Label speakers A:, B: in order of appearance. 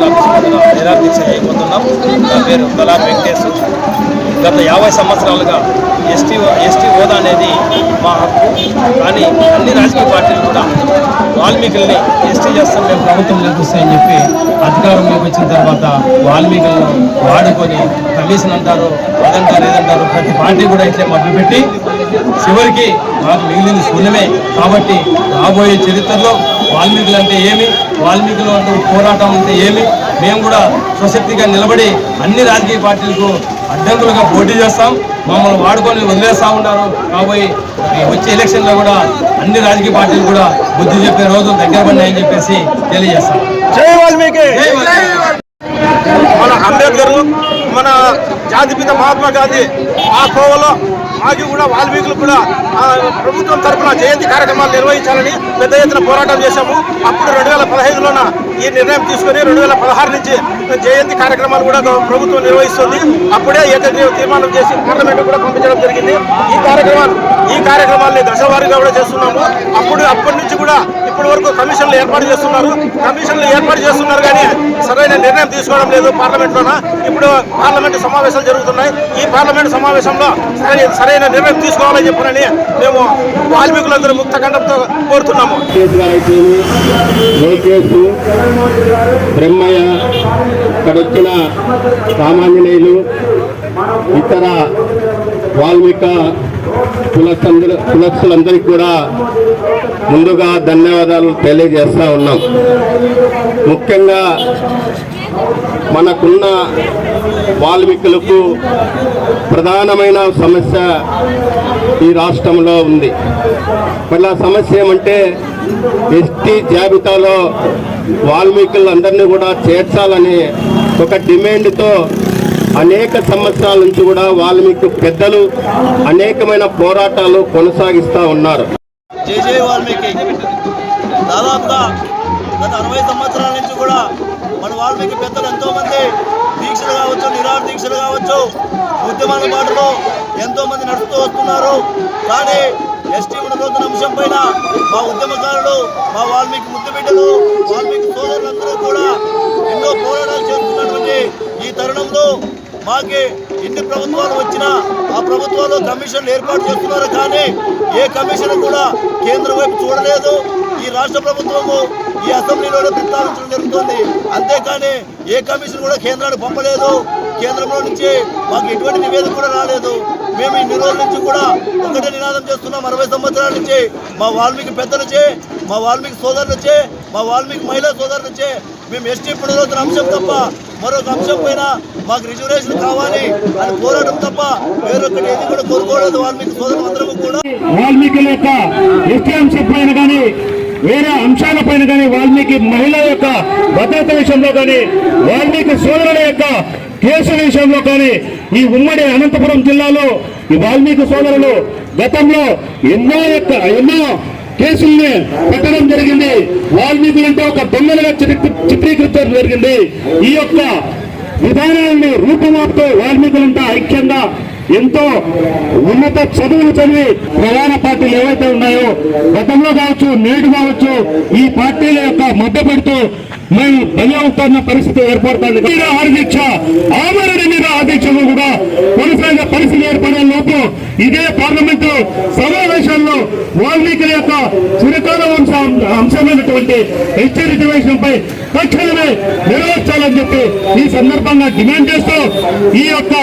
A: నిరాదీక్ష చేయబోతున్నాం నా పేరు కలార్ వెంకటేశ్. గత యాభై సంవత్సరాలుగా ఎస్టీ ఎస్టీ హోదా అనేది మా హక్కు. కానీ అన్ని రాజకీయ పార్టీలు కూడా వాల్మీకుల్ని ఎస్టీ చేస్తాం మేము. ప్రభుత్వం నిర్మిస్తాయని చెప్పి అధికారంలోకి వచ్చిన తర్వాత వాల్మీకులను వాడుకొని కమిషన్ అంటారు అదంటారు ఏదంటారు ప్రతి పార్టీ కూడా ఇట్లే మొదలుపెట్టి చివరికి మాకు మిగిలింది శూన్యమే. కాబట్టి రాబోయే చరిత్రలో వాల్మీకులు అంటే ఏమి? వాల్మీకులు అంటూ పోరాటం అంటే ఏమి? మేము కూడా స్వశక్తిగా నిలబడి అన్ని రాజకీయ పార్టీలకు అడ్డంకులుగా పోటీ చేస్తాం. మమ్మల్ని వాడుకొని వదిలేస్తా ఉన్నారు. కాబోయే ఈ వచ్చే ఎలక్షన్లో కూడా అన్ని రాజకీయ పార్టీలు కూడా బుద్ధి చెప్పే రోజులు దగ్గర పడినాయని చెప్పేసి తెలియజేస్తాం.
B: జై వాల్మీకి!
A: జై వాల్మీకి.
B: మన అంబేద్కర్ మన జాతిపిత మహాత్మా గాంధీ ఆ కోవలో మాకు కూడా వాల్మీకులు కూడా ప్రభుత్వం తరఫున జయంతి కార్యక్రమాలు నిర్వహించాలని పెద్ద ఎత్తున పోరాటం చేశాము. అప్పుడు రెండు వేల పదహైదులోన ఈ నిర్ణయం తీసుకొని రెండు వేల పదహారు నుంచి జయంతి కార్యక్రమాలు కూడా ప్రభుత్వం నిర్వహిస్తుంది. అప్పుడే ఏకగ్రీవ తీర్మానం చేసి పార్లమెంట్ కూడా పంపించడం జరిగింది. ఈ కార్యక్రమాలు ఈ కార్యక్రమాల్ని దశవారీగా కూడా చేస్తున్నాము. అప్పుడు అప్పటి నుంచి కూడా ఇప్పటి వరకు కమిషన్లు ఏర్పాటు చేస్తున్నారు. కమిషన్లు ఏర్పాటు చేస్తున్నారు కానీ సరైన నిర్ణయం తీసుకోవడం లేదు పార్లమెంట్లోన. ఇప్పుడు పార్లమెంట్ సమావేశాలు జరుగుతున్నాయి. ఈ పార్లమెంట్ సమావేశంలో సరైన సరైన నిర్ణయం తీసుకోవాలని చెప్పనని మేము వాల్మీకులందరూ ముక్త ఖండంతో కోరుతున్నాము
C: బ్రహ్మయ్య ఇక్కడ వచ్చిన సామాన్యులు ఇతర వాల్మీక కులస్థందరూ కులస్తులందరికీ కూడా ముందుగా ధన్యవాదాలు తెలియజేస్తూ ఉన్నాం. ముఖ్యంగా మనకున్న వాల్మీకులకు ప్రధానమైన సమస్య ఈ రాష్ట్రంలో ఉంది. మళ్ళీ ఆ సమస్య ఏమంటే ఎస్టీ జాబితాలో వాల్మీకులందరినీ కూడా చేర్చాలని ఒక డిమాండ్తో అనేక సంవత్సరాల నుంచి కూడా వాల్మీకి పెద్దలు అనేకమైన పోరాటాలు కొనసాగిస్తూ ఉన్నారు.
D: జై వాల్మీకి. దాదాపుగా గత అరవై సంవత్సరాల నుంచి కూడా మన వాల్మీకి పెద్దలు ఎంతోమంది దీక్షలు కావచ్చు నిరాహార దీక్షలు కావచ్చు ఉద్యమాల బాటలో ఎంతో మంది నడుస్తూ వస్తున్నారు. కానీ ఎస్టీ ఉండబోతున్న అంశం పైన మా ఉద్యమకారులు మా వాల్మీకి ముద్దు బిడ్డలు వాల్మీకి సోదరులు మాకి ఎన్ని ప్రభుత్వాలు వచ్చినా ఆ ప్రభుత్వాలు కమిషన్లు ఏర్పాటు చేస్తున్నారు కానీ ఏ కమిషన్ కూడా కేంద్రం వైపు చూడలేదు. ఈ రాష్ట్ర ప్రభుత్వము ఈ అసెంబ్లీలోనే ప్రస్తావించడం జరుగుతుంది. అంతేకాని ఏ కమిషన్ కూడా కేంద్రానికి పంపలేదు. కేంద్రంలో నుంచి మాకు ఎటువంటి నివేదిక కూడా రాలేదు. మేము ఇన్ని రోజుల నుంచి కూడా ఒకటే నినాదం చేస్తున్నాం. అరవై సంవత్సరాల నుంచి మా వాల్మీకి పెద్దలచే మా వాల్మీకి సోదరులచే మా వాల్మీకి మహిళా సోదరులచే. మేము ఎస్టీ పునరుద్ధరణ అంశం తప్ప మరొక అంశం పైన మాకు రిజర్వేషన్ కావాలి అని పోరాటం తప్ప వేరొకటి ఏది కూడా కోరుకోలేదు. వాల్మీకి సోదరులందరూ కూడా.
E: వాల్మీకి యొక్క ఎస్టీ అంశం పైన కానీ వేరే అంశాలపైన కానీ వాల్మీకి మహిళల యొక్క భద్రత విషయంలో కానీ వాల్మీకి సోదరుల యొక్క కేసుల విషయంలో కానీ ఈ ఉమ్మడి అనంతపురం జిల్లాలో ఈ వాల్మీకి సోదరులు గతంలో ఎన్నో యొక్క ఎన్నో కేసుల్ని పెట్టడం జరిగింది. వాల్మీకులంటే ఒక దొంగలుగా చిత్రీకరించడం జరిగింది. ఈ యొక్క విధానాలను రూపుమాపుతూ వాల్మీకులంతా ఐక్యంగా ఎంతో ఉన్నత చదువులు చదివి ప్రధాన పార్టీలు ఏవైతే ఉన్నాయో గతంలో కావచ్చు నేడు కావచ్చు ఈ పార్టీల యొక్క మధ్య పెడుతూ మేము బలవుతున్న పరిస్థితి ఏర్పడుతుంది నిరాహార దీక్ష ఆమరణ నిరాహార దీక్షలు కూడా కొనసాగి పరిస్థితి ఏర్పడే లోపు ఇదే పార్లమెంటు సమావేశాల్లో వాల్మీకుల యొక్క చిరకాల వంశ అంశమైనటువంటి హెచ్ఎ రిజర్వేషన్ పై తక్షణమే నెరవేర్చాలని చెప్పి ఈ సందర్భంగా డిమాండ్ చేస్తూ ఈ యొక్క